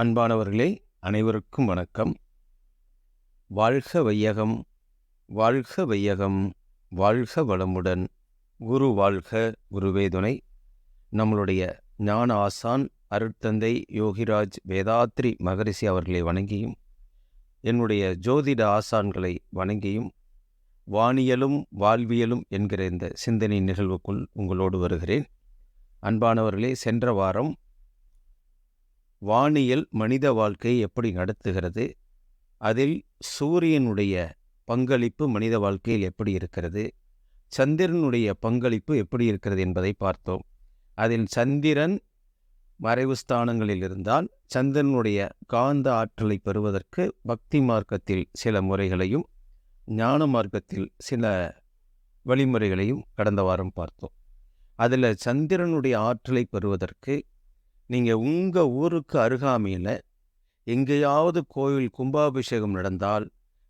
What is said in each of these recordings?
அன்பானவர்களே அனைவருக்கும் வணக்கம். வாழ்க வையகம் வாழ்க வையகம் வாழ்க வளமுடன். குரு வாழ்க குருவேதுனை நம்மளுடைய ஞான ஆசான் அருட்தந்தை யோகிராஜ் வேதாத்ரி மகரிஷி அவர்களை வணங்கியும் என்னுடைய ஜோதிட ஆசான்களை வணங்கியும் வானியலும் வாழ்வியலும் என்கிற இந்த சிந்தனை நிகழ்வுக்குள் உங்களோடு வருகிறேன். அன்பானவர்களே சென்ற வாரம் வானியல் மனித வாழ்க்கை எப்படி நடத்துகிறது? அதில் சூரியனுடைய பங்களிப்பு மனித வாழ்க்கையில் எப்படி இருக்கிறது? சந்திரனுடைய பங்களிப்பு எப்படி இருக்கிறது என்பதை பார்த்தோம். அதில் சந்திரன் மறைவு ஸ்தானங்களில் இருந்தால் சந்திரனுடைய காந்த ஆற்றலை பெறுவதற்கு பக்தி மார்க்கத்தில் சில முறைகளையும் ஞான மார்க்கத்தில் சில வழிமுறைகளையும் கடந்த வாரம் பார்த்தோம். அதில் சந்திரனுடைய ஆற்றலை பெறுவதற்கு நீங்கள் உங்கள் ஊருக்கு அருகாமையில் எங்கேயாவது கோயில் கும்பாபிஷேகம் நடந்தால்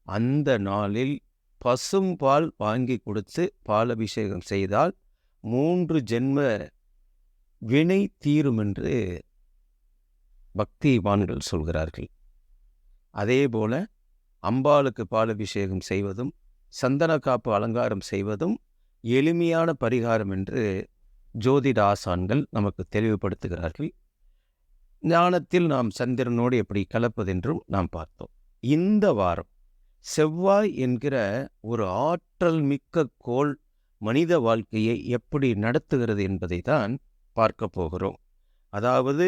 அந்த நாளில் பசும் பால் வாங்கி கொடுத்து பாலபிஷேகம் செய்தால் மூன்று ஜென்ம வினை தீரும் என்று பக்திவான்கள் சொல்கிறார்கள். அதேபோல அம்பாளுக்கு பாலபிஷேகம் செய்வதும் சந்தன காப்பு அலங்காரம் செய்வதும் எளிமையான பரிகாரம் என்று ஜோதிட ஆசான்கள் நமக்கு தெளிவுபடுத்துகிறார்கள். ஞானத்தில் நாம் சந்திரனோடு எப்படி கலப்பதென்றும் நாம் பார்த்தோம். இந்த வாரம் செவ்வாய் என்கிற ஒரு ஆற்றல் மிக்க கோள் மனித வாழ்க்கையை எப்படி நடத்துகிறது என்பதை தான் பார்க்க போகிறோம். அதாவது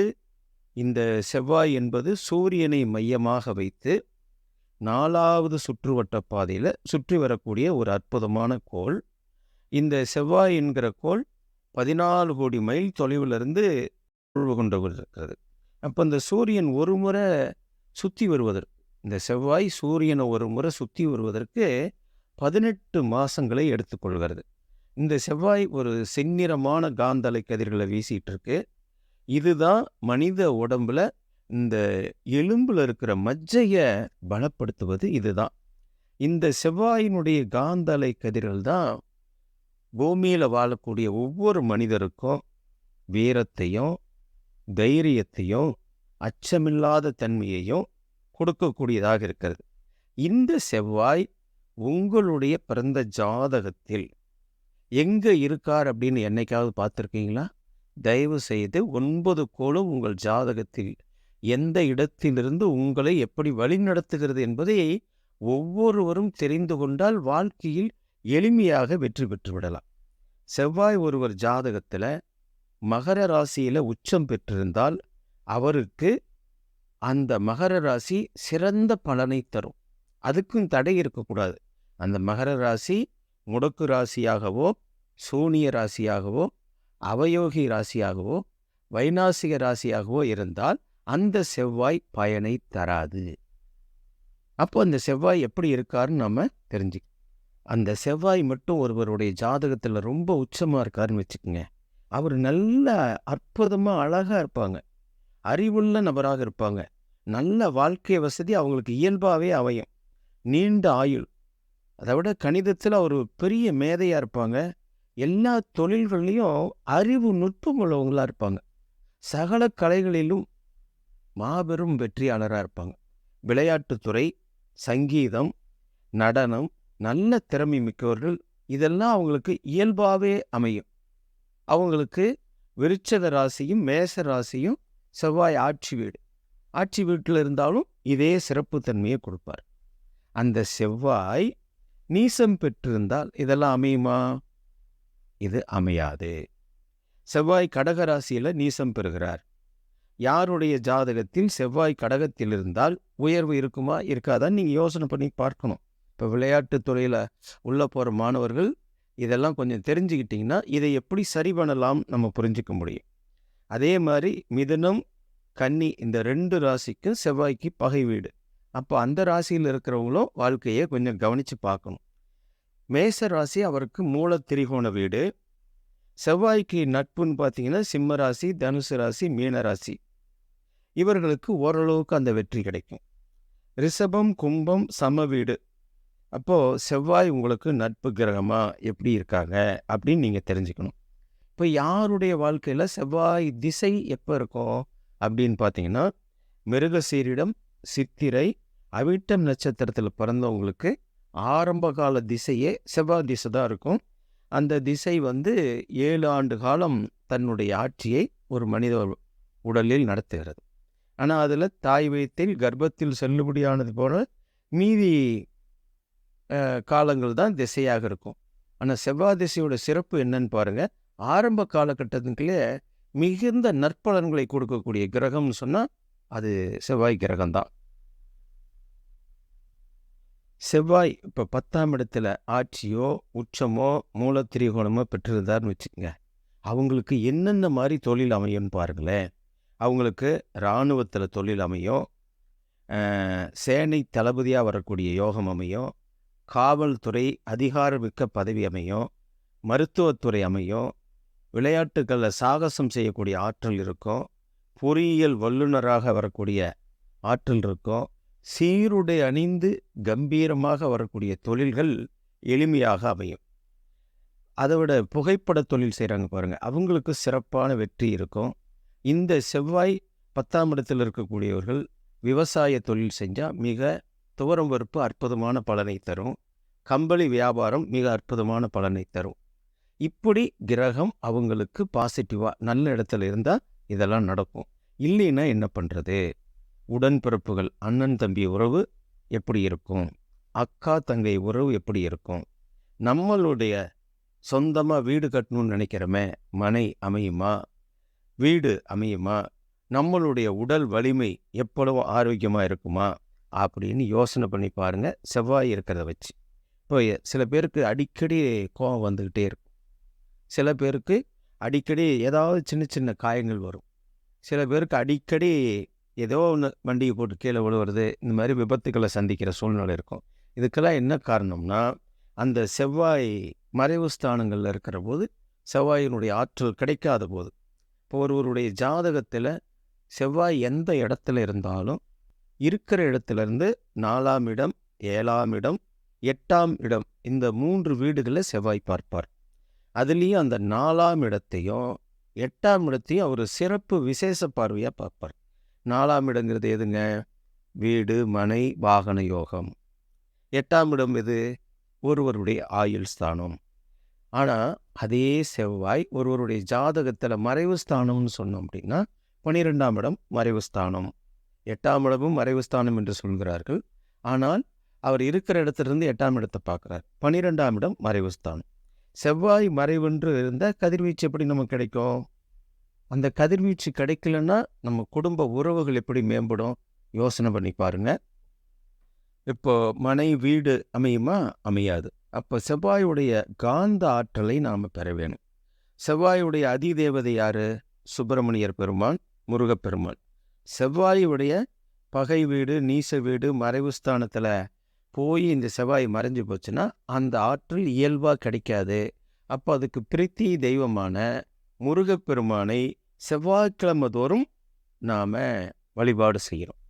இந்த செவ்வாய் என்பது சூரியனை மையமாக வைத்து நாலாவது சுற்றுவட்ட பாதையில் சுற்றி வரக்கூடிய ஒரு அற்புதமான கோள். இந்த செவ்வாய் என்கிற கோள் பதினாலு கோடி மைல் தொலைவிலிருந்து உள்வு கொண்டு இருக்கிறது அப்போ இந்த சூரியன் ஒரு முறை சுற்றி வருவதற்கு இந்த செவ்வாய் சூரியனை ஒரு முறை சுற்றி வருவதற்கு பதினெட்டு மாதங்களை எடுத்துக்கொள்கிறது இந்த செவ்வாய் ஒரு செந்நிறமான காந்தலை கதிர்களை வீசிட்டு இருக்கு இதுதான் மனித உடம்புல இந்த எலும்பில் இருக்கிற மஜ்ஜையை பலப்படுத்துவது இதுதான். இந்த செவ்வாயினுடைய காந்தலை கதிர்கள் தான் பூமியில் வாழக்கூடிய ஒவ்வொரு மனிதருக்கும் வீரத்தையும் தைரியத்தையும் அச்சமில்லாத தன்மையையும் கொடுக்கக்கூடியதாக இருக்கிறது. இந்த செவ்வாய் உங்களுடைய பிறந்த ஜாதகத்தில் எங்கே இருக்கார் அப்படின்னு என்னைக்காவது பார்த்துருக்கீங்களா? தயவு செய்து ஒன்பது கோளும் உங்கள் ஜாதகத்தில் எந்த இடத்திலிருந்து உங்களை எப்படி வழிநடத்துகிறது என்பதை ஒவ்வொருவரும் தெரிந்து கொண்டால் வாழ்க்கையில் எளிமையாக வெற்றி பெற்று விடலாம். செவ்வாய் ஒருவர் ஜாதகத்தில் மகர ராசியில் உச்சம் பெற்றிருந்தால் அவருக்கு அந்த மகர ராசி சிறந்த பலனை தரும். அதுக்கும் தடை இருக்கக்கூடாது. அந்த மகர ராசி முடக்கு ராசியாகவோ சூனிய ராசியாகவோ அவயோகி ராசியாகவோ வைநாசிக ராசியாகவோ இருந்தால் அந்த செவ்வாய் பயனை தராது. அப்போ அந்த செவ்வாய் எப்படி இருக்காருன்னு நம்ம தெரிஞ்சுக்க அந்த செவ்வாய் மட்டும் ஒருவருடைய ஜாதகத்தில் ரொம்ப உச்சமாக இருக்காருன்னு வச்சுக்கோங்க. அவர் நல்ல அற்புதமாக அழகாக இருப்பாங்க. அறிவுள்ள நபராக இருப்பாங்க. நல்ல வாழ்க்கை வசதி அவங்களுக்கு இயல்பாகவே அமையும். நீண்ட ஆயுள். அதை விட கணிதத்தில் அவர் பெரிய மேதையாக இருப்பாங்க. எல்லா தொழில்கள்லேயும் அறிவு நுட்பம் உள்ளவங்களாக இருப்பாங்க. சகல கலைகளிலும் மாபெரும் வெற்றியாளராக இருப்பாங்க. விளையாட்டுத்துறை சங்கீதம் நடனம் நல்ல திறமை மிக்கவர்கள் இதெல்லாம் அவங்களுக்கு இயல்பாகவே அமையும். அவங்களுக்கு விருச்சத ராசியும் மேச ராசியும் செவ்வாய் ஆட்சி வீடு. ஆட்சி வீட்டில் இருந்தாலும் இதே சிறப்புத்தன்மையை கொடுப்பார். அந்த செவ்வாய் நீசம் பெற்றிருந்தால் இதெல்லாம் அமையுமா? இது அமையாது. செவ்வாய் கடக ராசியில் நீசம் பெறுகிறார். யாருடைய ஜாதகத்தில் செவ்வாய் கடகத்தில் இருந்தால் உயர்வு இருக்குமா இருக்காதான்னு நீங்கள் யோசனை பண்ணி பார்க்கணும். இப்போ விளையாட்டுத் துறையில் உள்ளே போகிற மாணவர்கள் இதெல்லாம் கொஞ்சம் தெரிஞ்சுக்கிட்டிங்கன்னா இதை எப்படி சரி பண்ணலாம் நம்ம புரிஞ்சிக்க முடியும். அதே மாதிரி மிதுனம் கன்னி இந்த ரெண்டு ராசிக்கும் செவ்வாய்க்கு பகை வீடு. அப்போ அந்த ராசியில் இருக்கிறவங்களும் வாழ்க்கையை கொஞ்சம் கவனித்து பார்க்கணும். மேச ராசி அவருக்கு மூல திரிகோண வீடு. செவ்வாய்க்கு நட்புன்னு பார்த்தீங்கன்னா சிம்ம ராசி தனுசு ராசி மீன ராசி. இவர்களுக்கு ஓரளவுக்கு அந்த வெற்றி கிடைக்கும். ரிஷபம் கும்பம் சம வீடு. அப்போது செவ்வாய் உங்களுக்கு நட்பு கிரகமாக எப்படி இருக்காங்க அப்படின்னு நீங்கள் தெரிஞ்சுக்கணும். இப்போ யாருடைய வாழ்க்கையில் செவ்வாய் திசை எப்போ இருக்கும் அப்படின்னு பார்த்தீங்கன்னா மிருகசீரிடம் சித்திரை அவிட்டம் நட்சத்திரத்தில் பிறந்தவங்களுக்கு ஆரம்ப கால திசையே செவ்வாய் திசை தான் இருக்கும். அந்த திசை வந்து ஏழு ஆண்டு காலம் தன்னுடைய ஆட்சியை ஒரு மனித உடலில் நடத்துகிறது. ஆனால் அதில் தாய் வயிற்றில் கர்ப்பத்தில் செல்லுபடியானது போல மீதி காலங்கள் தான் திசையாக இருக்கும். ஆனால் செவ்வாய் திசையோட சிறப்பு என்னன்னு பாருங்க. ஆரம்ப காலகட்டத்துக்குள்ளே மிகுந்த நற்பலன்களை கொடுக்கக்கூடிய கிரகம்னு சொன்னால் அது செவ்வாய் கிரகம்தான் செவ்வாய் இப்போ பத்தாம் இடத்துல ஆட்சியோ உச்சமோ மூலத்திரிகோணமோ பெற்றிருந்தார்னு வச்சுக்கோங்க. அவங்களுக்கு என்னென்ன மாதிரி தொழில் அமையும்னு பாருங்களேன். அவங்களுக்கு இராணுவத்தில் தொழில் அமையும். சேனை தளபதியாக வரக்கூடிய யோகம் அமையும். காவல்துறை அதிகாரமிக்க பதவி அமையும் மருத்துவத்துறை அமையும் விளையாட்டுகளில் சாகசம் செய்யக்கூடிய ஆற்றல் இருக்கும் பொறியியல் வல்லுநராக வரக்கூடிய ஆற்றல் இருக்கும் சீருடை அணிந்து கம்பீரமாக வரக்கூடிய தொழில்கள் எளிமையாக அமையும். அதை விட புகைப்பட தொழில் செய்கிறாங்க பாருங்கள் அவங்களுக்கு சிறப்பான வெற்றி இருக்கும். இந்த செவ்வாய் பத்தாம் இடத்தில் இருக்கக்கூடியவர்கள் விவசாய தொழில் செஞ்சால் மிக துவரம் வறுப்பு அற்புதமான பலனை தரும். கம்பளி வியாபாரம் மிக அற்புதமான பலனை தரும். இப்படி கிரகம் அவங்களுக்கு பாசிட்டிவாக நல்ல இடத்துல இருந்தால் இதெல்லாம் நடக்கும். இல்லைன்னா என்ன பண்ணுறது உடன்பிறப்புகள் அண்ணன் தம்பி உறவு எப்படி இருக்கும்? அக்கா தங்கை உறவு எப்படி இருக்கும்? நம்மளுடைய சொந்தமாக வீடு கட்டணும்னு நினைக்கிறோமே மனை அமையுமா? வீடு அமையுமா? நம்மளுடைய உடல் வலிமை எவ்வளவு ஆரோக்கியமாக இருக்குமா? அப்படின்னு யோசனை பண்ணி பாருங்கள் செவ்வாய் இருக்கிறத வச்சு. இப்போ சில பேருக்கு அடிக்கடி கோபம் வந்துக்கிட்டே இருக்கும். சில பேருக்கு அடிக்கடி ஏதாவது சின்ன சின்ன காயங்கள் வரும். சில பேருக்கு அடிக்கடி ஏதோ ஒன்று வண்டியை போட்டு கீழே விழுவுறது இந்த மாதிரி விபத்துக்களை சந்திக்கிற சூழ்நிலை இருக்கும். இதுக்கெல்லாம் என்ன காரணம்னா அந்த செவ்வாய் மறைவு ஸ்தானங்களில் இருக்கிற போது செவ்வாயினுடைய ஆற்றல் கிடைக்காத போது இப்போ ஒருவருடைய ஜாதகத்தில் செவ்வாய் எந்த இடத்துல இருந்தாலும் இருக்கிற இடத்துலேருந்து நாலாம் இடம் ஏழாம் இடம் எட்டாம் இடம் இந்த மூன்று வீடுகளை செவ்வாய் பார்ப்பார். அதுலேயும் அந்த நாலாம் இடத்தையும் எட்டாம் இடத்தையும் அவர் சிறப்பு விசேஷ பார்வையாக பார்ப்பார். நாலாம் இடங்கிறது எதுங்க? வீடு மனை வாகன யோகம். எட்டாம் இடம் எது? ஒருவருடைய ஆயுள் ஸ்தானம். ஆனால் அதே செவ்வாய் ஒருவருடைய ஜாதகத்தில் மறைவு ஸ்தானம்னு சொன்னோம் அப்படின்னா பன்னிரெண்டாம் இடம் மறைவு ஸ்தானம். எட்டாம் இடமும் மறைவு ஸ்தானம் என்று சொல்கிறார்கள். ஆனால் அவர் இருக்கிற இடத்திலிருந்து எட்டாம் இடத்தை பார்க்குறார். பன்னிரெண்டாம் இடம் மறைவு ஸ்தானம். செவ்வாய் மறைவென்று இருந்தால் கதிர்வீச்சு எப்படி நமக்கு கிடைக்கும்? அந்த கதிர்வீச்சு கிடைக்கலன்னா நம்ம குடும்ப உறவுகள் எப்படி மேம்படும்? யோசனை பண்ணி பாருங்க. இப்போ மனை வீடு அமையுமா? அமையாது. அப்போ செவ்வாயுடைய காந்த ஆற்றலை நாம் பெற வேணும் செவ்வாயுடைய அதிதேவதை யாரு? சுப்பிரமணியர் பெருமான் முருகப்பெருமான் செவ்வாயுடைய பகை வீடு நீச வீடு மறைவு ஸ்தானத்தில் போய் இந்த செவ்வாய் மறைஞ்சு போச்சுன்னா அந்த ஆற்றல் இயல்பாக கிடைக்காது. அப்போ அதுக்கு பிரீத்தி தெய்வமான முருகப்பெருமானை செவ்வாய்க்கிழமை தோறும் நாம் வழிபாடு செய்கிறோம்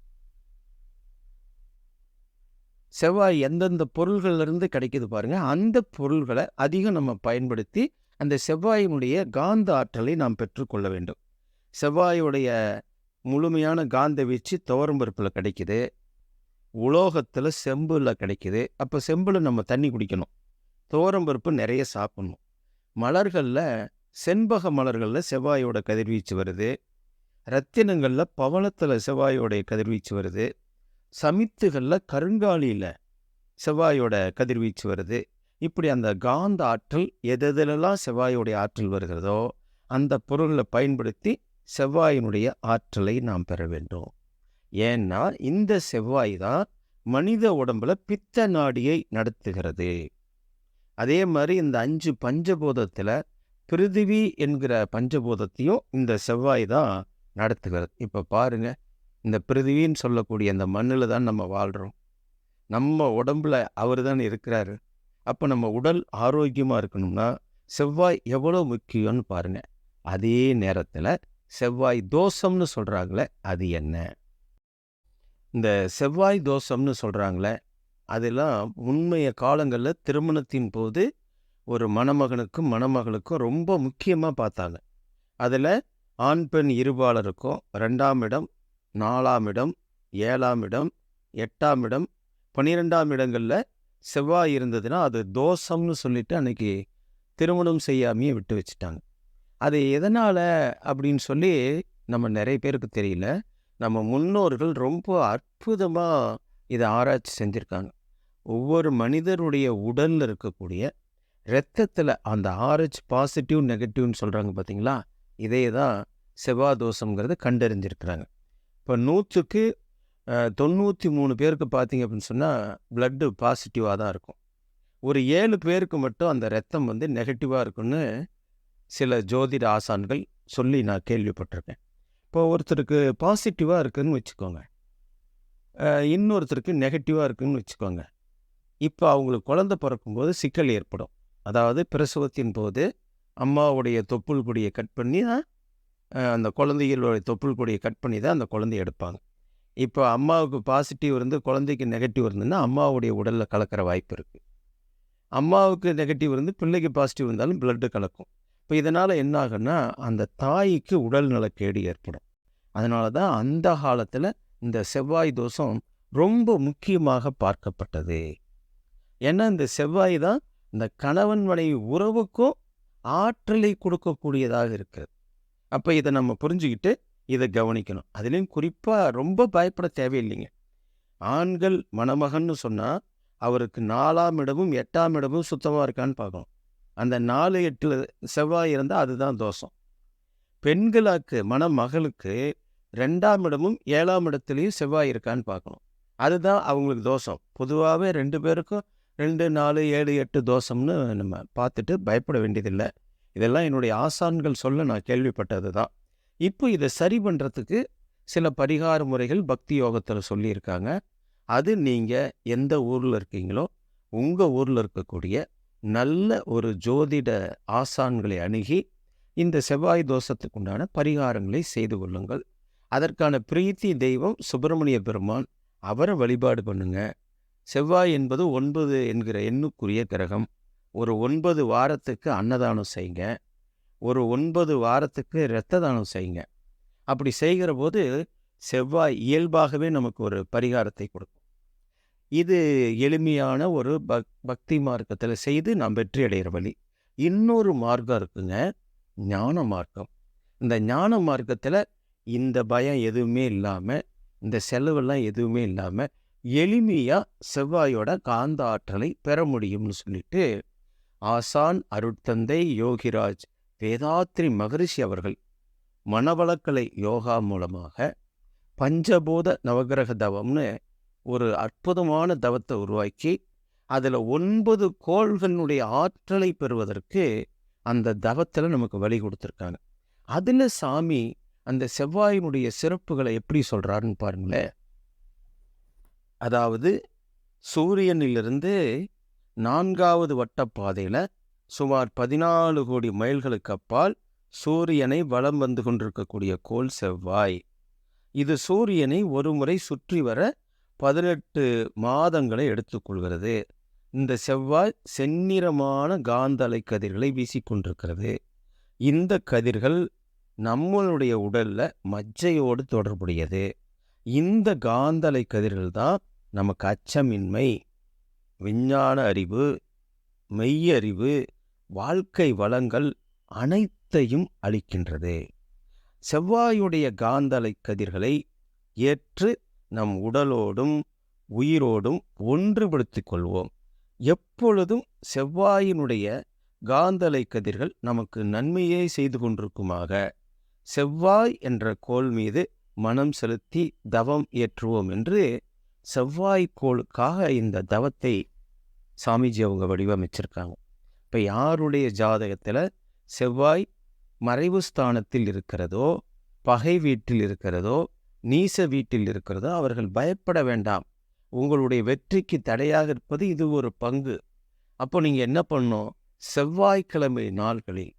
செவ்வாய் எந்தெந்த பொருள்கள்ல இருந்து கிடைக்குது பாருங்க அந்த பொருள்களை அதிகம் நம்ம பயன்படுத்தி அந்த செவ்வாயினுடைய காந்த ஆற்றலை நாம் பெற்றுக்கொள்ள வேண்டும். செவ்வாயுடைய முழுமையான காந்த வீச்சு துவரம்பருப்பில் கிடைக்குது. உலோகத்தில் செம்புல கிடைக்குது. அப்போ செம்பில் நம்ம தண்ணி குடிக்கணும். துவரம்பருப்பு நிறைய சாப்பிடணும். மலர்களில் செண்பக மலர்களில் செவ்வாயோட கதிர்வீச்சு வருது. ரத்தினங்களில் பவளத்தில் செவ்வாயோடைய கதிர்வீச்சு வருது. சமித்துகளில் கருங்காலியில் செவ்வாயோட கதிர்வீச்சு வருது. இப்படி அந்த காந்த ஆற்றல் எதெதிலெல்லாம் செவ்வாயோடைய ஆற்றல் வருகிறதோ அந்த பொருளை பயன்படுத்தி செவ்வாயினுடைய ஆற்றலை நாம் பெற வேண்டும். ஏன்னா இந்த செவ்வாய் தான் மனித உடம்புல பித்த நாடியை நடத்துகிறது. அதே மாதிரி இந்த அஞ்சு பஞ்சபூதத்தில் பிருதிவி என்கிற பஞ்சபூதத்தையும் இந்த செவ்வாய் தான் நடத்துகிறது. இப்போ பாருங்க இந்த பிருதிவின்னு சொல்லக்கூடிய அந்த மண்ணில் தான் நம்ம வாழ்கிறோம் நம்ம உடம்புல அவர் தான் இருக்கிறாரு. அப்போ நம்ம உடல் ஆரோக்கியமாக இருக்கணும்னா செவ்வாய் எவ்வளோ முக்கியம்னு பாருங்க. அதே நேரத்தில் செவ்வாய் தோஷம்னு சொல்கிறாங்களே அது என்ன? இந்த செவ்வாய் தோஷம்னு சொல்கிறாங்களே அதெல்லாம் உண்மைய காலங்களில் திருமணத்தின் போது ஒரு மணமகனுக்கும் மணமகளுக்கும் ரொம்ப முக்கியமாக பார்த்தாங்க. அதில் ஆண் பெண் இருபாலருக்கும் ரெண்டாம் இடம் நாலாம் இடம் ஏழாம் இடம் எட்டாம் இடம் பன்னிரெண்டாம் இடங்களில் செவ்வாய் இருந்ததுன்னா அது தோஷம்னு சொல்லிட்டு அன்னைக்கு திருமணம் செய்யாமையே விட்டு வச்சுட்டாங்க. அது எதனால் அப்படின்னு சொல்லி நம்ம நிறைய பேருக்கு தெரியல. நம்ம முன்னோர்கள் ரொம்ப அற்புதமாக இதை ஆராய்ச்சி செஞ்சுருக்காங்க. ஒவ்வொரு மனிதருடைய உடலில் இருக்கக்கூடிய இரத்தத்தில் அந்த ஆர்ஹெச் பாசிட்டிவ் நெகட்டிவ்னு சொல்கிறாங்க பார்த்தீங்களா? இதே தான் செவ்வாதோஷங்கிறத கண்டறிஞ்சிருக்கிறாங்க. இப்போ நூற்றுக்கு தொண்ணூற்றி மூணு பேருக்கு பார்த்தீங்க அப்படின்னு சொன்னால் பிளட்டு பாசிட்டிவாக தான் இருக்கும். ஒரு ஏழு பேருக்கு மட்டும் அந்த ரத்தம் வந்து நெகட்டிவாக இருக்குன்னு சில ஜோதிட ஆசான்கள் சொல்லி நான் கேள்விப்பட்டிருக்கேன். இப்போ ஒருத்தருக்கு பாசிட்டிவாக இருக்குன்னு வச்சுக்கோங்க. இன்னொருத்தருக்கு நெகட்டிவாக இருக்குன்னு வச்சுக்கோங்க. இப்போ அவங்களுக்கு குழந்த பிறக்கும்போது சிக்கல் ஏற்படும். அதாவது பிரசவத்தின் போது அம்மாவுடைய தொப்புள் கொடியை கட் பண்ணி தான் அந்த குழந்தைகளுடைய தொப்புள் கொடியை கட் பண்ணி தான் அந்த குழந்தைய எடுப்பாங்க. இப்போ அம்மாவுக்கு பாசிட்டிவ் இருந்து குழந்தைக்கு நெகட்டிவ் இருந்ததுன்னா அம்மாவுடைய உடலில் கலக்கிற வாய்ப்பு இருக்குது அம்மாவுக்கு நெகட்டிவ் இருந்து பிள்ளைக்கு பாசிட்டிவ் இருந்தாலும் பிளட்டு கலக்கும். இப்போ இதனால் என்ன ஆகுன்னா அந்த தாய்க்கு உடல் நலக்கேடு ஏற்படும். அதனால தான் அந்த காலத்தில் இந்த செவ்வாய் தோஷம் ரொம்ப முக்கியமாக பார்க்கப்பட்டது. ஏன்னா இந்த செவ்வாய் தான் இந்த கணவன் மனைவி உறவுக்கும் ஆற்றலை கொடுக்கக்கூடியதாக இருக்குது அப்போ இதை நம்ம புரிஞ்சுக்கிட்டு இதை கவனிக்கணும். அதுலேயும் குறிப்பாக ரொம்ப பயப்பட தேவையில்லைங்க. ஆண்கள் மணமகன்னு சொன்னால் அவருக்கு நாலாம் இடமும் எட்டாம் இடமும் சுத்தமாக இருக்கான்னு பார்க்கணும். அந்த நாலு எட்டு செவ்வாய் இருந்தால் அதுதான் தோஷம். பெண்களுக்கு மணமகளுக்கு ரெண்டாம் இடமும் ஏழாம் இடத்துலையும் செவ்வாய் இருக்கான்னு பார்க்கணும். அதுதான் அவங்களுக்கு தோஷம். பொதுவாகவே ரெண்டு பேருக்கும் ரெண்டு நாலு ஏழு எட்டு தோஷம்னு நம்ம பார்த்துட்டு பயப்பட வேண்டியதில்லை. இதெல்லாம் என்னுடைய ஆசான்கள் சொல்ல நான் கேள்விப்பட்டது தான் இப்போ இதை சரி பண்ணுறதுக்கு சில பரிகார முறைகள் பக்தி யோகத்தில் சொல்லியிருக்காங்க. அது நீங்கள் எந்த ஊரில் இருக்கீங்களோ உங்கள் ஊரில் இருக்கக்கூடிய நல்ல ஒரு ஜோதிட ஆசான்களை அணுகி இந்த செவ்வாய் தோஷத்துக்கு உண்டான பரிகாரங்களை செய்து கொள்ளுங்கள். அதற்கான பிரீத்தி தெய்வம் சுப்பிரமணிய பெருமான். அவரை வழிபாடு பண்ணுங்க. செவ்வாய் என்பது ஒன்பது என்கிற எண்ணுக்குரிய கிரகம். ஒரு ஒன்பது வாரத்துக்கு அன்னதானம் செய்யுங்க. ஒரு ஒன்பது வாரத்துக்கு இரத்த தானம் செய்யுங்க. அப்படி செய்கிற போது செவ்வாய் இயல்பாகவே நமக்கு ஒரு பரிகாரத்தை கொடுக்கும். இது எளிமையான ஒரு பக் பக்தி மார்க்கத்தில் செய்து நாம் வெற்றி அடைகிற வழி. இன்னொரு மார்க்கம் இருக்குங்க ஞான மார்க்கம். இந்த ஞான மார்க்கத்தில் இந்த பயம் எதுவுமே இல்லாமல் இந்த செலவெல்லாம் எதுவுமே இல்லாமல் எளிமையாக செவ்வாயோட காந்த ஆற்றலை பெற முடியும்னு சொல்லிட்டு ஆசான் அருட்தந்தை யோகிராஜ் வேதாத்ரி மகரிஷி அவர்கள் மனவளக்கலை யோகா மூலமாக பஞ்சபூத நவகிரக தவம்னு ஒரு அற்புதமான தவத்தை உருவாக்கி அதில் ஒன்பது கோள்களுடைய ஆற்றலை பெறுவதற்கு அந்த தவத்தில் நமக்கு வழி கொடுத்துருக்காங்க. அதில் சாமி அந்த செவ்வாயினுடைய சிறப்புகளை எப்படி சொல்கிறாருன்னு பாருங்களேன். அதாவது சூரியனிலிருந்து நான்காவது வட்டப்பாதையில் சுமார் பதினாலு கோடி மைல்களுக்கு அப்பால் சூரியனை வலம் வந்து கொண்டிருக்கக்கூடிய கோள் செவ்வாய். இது சூரியனை ஒரு முறை சுற்றி வர பதினெட்டு மாதங்களை எடுத்துக்கொள்கிறது இந்த செவ்வாய் செந்நிறமான காந்த அலை கதிர்களை வீசிக்கொண்டிருக்கிறது. இந்த கதிர்கள் நம்மளுடைய உடல்ல மஜ்ஜையோடு தொடர்புடையது. இந்த காந்த அலை கதிர்கள் தான் நமக்கு அச்சமின்மை விஞ்ஞான அறிவு மெய்யறிவு வாழ்க்கை வளங்கள் அனைத்தையும் அளிக்கின்றது. செவ்வாயுடைய காந்தலை கதிர்களை ஏற்று நம் உடலோடும் உயிரோடும் ஒன்றுபடுத்திக் கொள்வோம் எப்பொழுதும் செவ்வாயினுடைய காந்தலை கதிர்கள் நமக்கு நன்மையே செய்து கொண்டிருக்குமாக. செவ்வாய் என்ற கோள் மீது மனம் செலுத்தி தவம் ஏற்றுவோம் என்று செவ்வாய் கோளுக்காக இந்த தவத்தை சாமிஜி அவங்க வடிவமைச்சிருக்காங்க. இப்போ யாருடைய ஜாதகத்தில் செவ்வாய் மறைவு ஸ்தானத்தில் இருக்கிறதோ பகை வீட்டில் இருக்கிறதோ நீச வீட்டில் இருக்கிறதோ. அவர்கள் பயப்பட வேண்டாம். உங்களுடைய வெற்றிக்கு தடையாக இருப்பது இது ஒரு பங்கு. அப்போ நீங்கள் என்ன பண்ணும் செவ்வாய்க்கிழமை நாள்களில்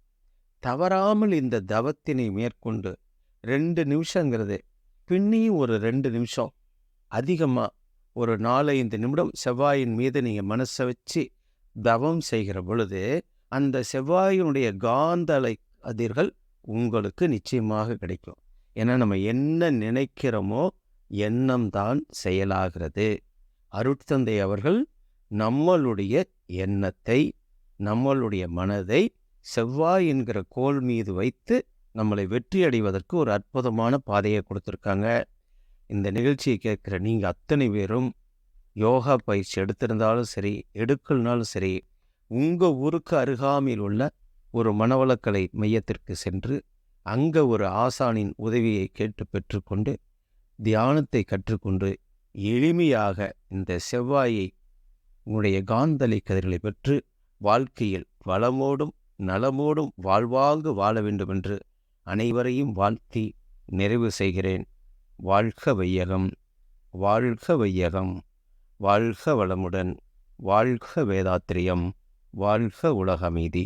தவறாமல் இந்த தவத்தினை மேற்கொண்டு ரெண்டு நிமிஷங்கிறது. பின்னியும் ஒரு ரெண்டு நிமிஷம் அதிகமாக ஒரு நாலஞ்சு நிமிடம் செவ்வாயின் மீது நீங்கள் மனசை வச்சு தவம் செய்கிற பொழுது அந்த செவ்வாயினுடைய காந்தலை அதிர்கள் உங்களுக்கு நிச்சயமாக கிடைக்கும். ஏன்னா நம்ம என்ன நினைக்கிறோமோ எண்ணம் தான் செயலாகிறது. அருட்தந்தை அவர்கள் நம்மளுடைய எண்ணத்தை நம்மளுடைய மனதை செவ்வாய் என்கிற கோல் மீது வைத்து நம்மளை வெற்றி அடைவதற்கு ஒரு அற்புதமான பாதையை கொடுத்துருக்காங்க. இந்த நிகழ்ச்சியை கேட்குற நீங்கள் அத்தனை பேரும் யோகா பயிற்சி எடுத்திருந்தாலும் சரி எடுக்கலனாலும் சரி உங்கள் ஊருக்கு அருகாமையில் உள்ள ஒரு மனவளக்கலை மையத்திற்கு சென்று அங்க ஒரு ஆசானின் உதவியை கேட்டு பெற்றுக்கொண்டு தியானத்தை கற்றுக்கொண்டு எளிமையாக இந்த செவ்வாயை உன்னுடைய காந்தலை கதிர்களை பெற்று வாழ்க்கையில் வளமோடும் நலமோடும் வாழ்வாங்கு வாழ வேண்டுமென்று அனைவரையும் வாழ்த்தி நிறைவு செய்கிறேன். வாழ்க வையகம் வாழ்க வையகம் வாழ்க வளமுடன் வாழ்க வேதாத்திரியம் வாழ்க உலகமீதி.